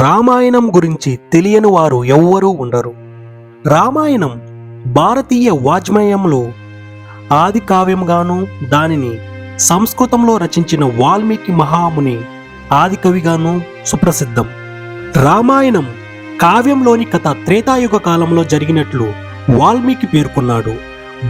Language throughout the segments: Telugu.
రామాయణం గురించి తెలియని వారు ఎవ్వరూ ఉండరు. రామాయణం భారతీయ వాజ్మయంలో ఆది కావ్యంగాను దానిని సంస్కృతంలో రచించిన వాల్మీకి మహాముని ఆది కవిగాను సుప్రసిద్ధం. రామాయణం కావ్యంలోని కథ త్రేతాయుగ కాలంలో జరిగినట్లు వాల్మీకి పేర్కొన్నాడు.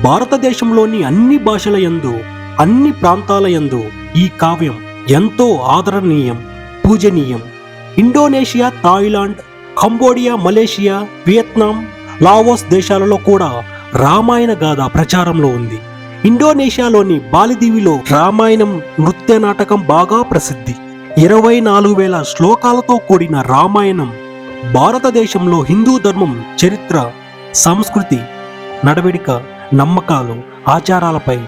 భారతదేశంలోని అన్ని భాషల యందు అన్ని ప్రాంతాల యందు ఈ కావ్యం ఎంతో ఆదరణీయం పూజనీయం. Indonesia Thailand Cambodia Malaysia Vietnam Laos దేశాలలో కూడా రామాయణ గాథ ప్రచారంలో ఉంది. ఇండోనేషియాలోని బాలిదీవిలో రామాయణం నృత్య నాటకం బాగా ప్రసిద్ధి. ఇరవై నాలుగు వేల శ్లోకాలతో కూడిన రామాయణం భారతదేశంలో హిందూ ధర్మం చరిత్ర సంస్కృతి నడవడిక నమ్మకాలు ఆచారాలపై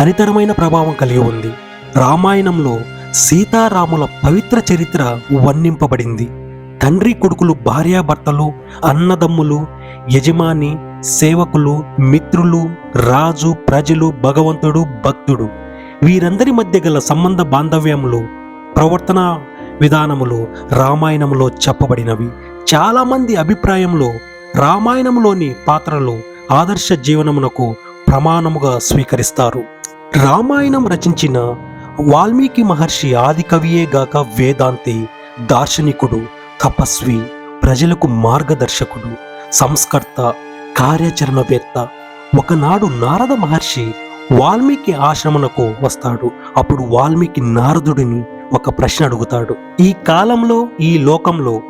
అనితరమైన ప్రభావం కలిగి ఉంది. రామాయణంలో సీతారాముల పవిత్ర చరిత్ర వర్ణింపబడింది. తండ్రి కొడుకులు భార్యాభర్తలు అన్నదమ్ములు యజమాని సేవకులు మిత్రులు రాజు ప్రజలు భగవంతుడు భక్తుడు. వీరందరి మధ్య గల సంబంధ బాంధవ్యములు ప్రవర్తన విధానములు రామాయణంలో చెప్పబడినవి. చాలామంది అభిప్రాయంలో రామాయణంలోని పాత్రలు ఆదర్శ జీవనమునకు ప్రమాణముగా స్వీకరిస్తారు. రామాయణం రచించిన వాల్మీకి మహర్షి ఆది కవియేగాక వేదాంతి దార్శనికుడు తపస్వి ప్రజలకు మార్గదర్శకుడు సంస్కర్త కార్యాచరణవేత్త. ఒకనాడు నారద మహర్షి వాల్మీకి ఆశ్రమణకు వస్తాడు. అప్పుడు వాల్మీకి నారదుడిని ఒక ప్రశ్న అడుగుతాడు. ఈ కాలంలో ఈ లోకంలో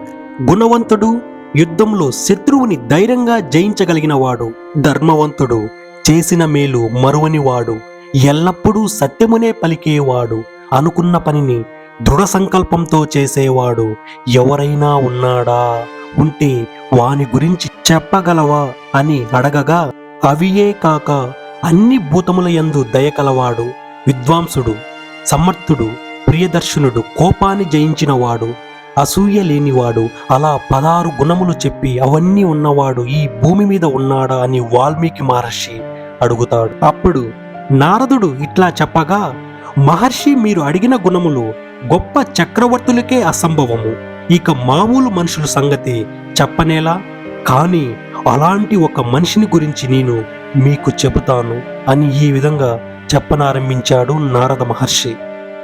గుణవంతుడు యుద్ధంలో శత్రువుని ధైర్యంగా జయించగలిగిన వాడు ధర్మవంతుడు చేసిన మేలు మరువని వాడు ఎల్లప్పుడూ సత్యమునే పలికేవాడు అనుకున్న పనిని దృఢ సంకల్పంతో చేసేవాడు ఎవరైనా ఉన్నాడా? ఉంటే వాని గురించి చెప్పగలవా? అని అడగగా అవియే కాక అన్ని భూతముల యందు దయకలవాడు విద్వాంసుడు సమర్థుడు ప్రియదర్శనుడు కోపాన్ని జయించినవాడు అసూయ లేనివాడు అలా పదహారు గుణములు చెప్పి అవన్నీ ఉన్నవాడు ఈ భూమి మీద ఉన్నాడా అని వాల్మీకి మహర్షి అడుగుతాడు. అప్పుడు నారదుడు ఇట్లా చెప్పగా మహర్షి మీరు అడిగిన గుణములు గొప్ప చక్రవర్తులకే అసంభవము. ఇక మామూలు మనుషుల సంగతి చెప్పనేలా? కానీ అలాంటి ఒక మనిషిని గురించి నేను మీకు చెబుతాను అని ఈ విధంగా చెప్పనారంభించాడు నారద మహర్షి.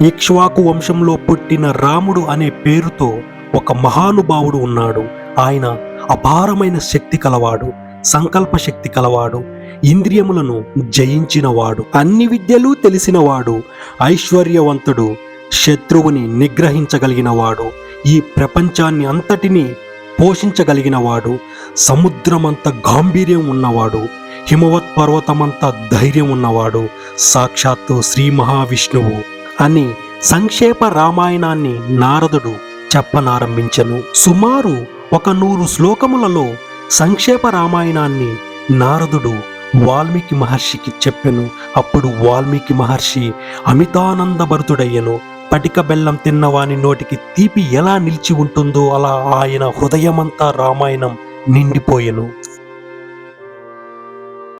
ఇక్ష్వాకు వంశంలో పుట్టిన రాముడు అనే పేరుతో ఒక మహానుభావుడు ఉన్నాడు. ఆయన అపారమైన శక్తి కలవాడు సంకల్ప శక్తి కలవాడు. ఇంద్రియములను జయించినవాడు అన్ని విద్యలు తెలిసినవాడు ఐశ్వర్యవంతుడు శత్రువుని నిగ్రహించగలిగినవాడు ఈ ప్రపంచాన్ని అంతటినీ పోషించగలిగినవాడు సముద్రమంత గాంభీర్యం ఉన్నవాడు హిమవత్ పర్వతమంత ధైర్యం ఉన్నవాడు సాక్షాత్తు శ్రీ మహావిష్ణువు అని సంక్షేప రామాయణాన్ని నారదుడు చెప్పనారంభించను. సుమారు ఒక నూరు శ్లోకములలో సంక్షేప రామాయణాన్ని నారదుడు వాల్మీకి మహర్షికి చెప్పెను. అప్పుడు వాల్మీకి మహర్షి అమితానందభరితుడయ్యను పటిక బెల్లం తిన్నవాని నోటికి తీపి ఎలా నిలిచి ఉంటుందో అలా ఆయన హృదయమంతా రామాయణం నిండిపోయెను.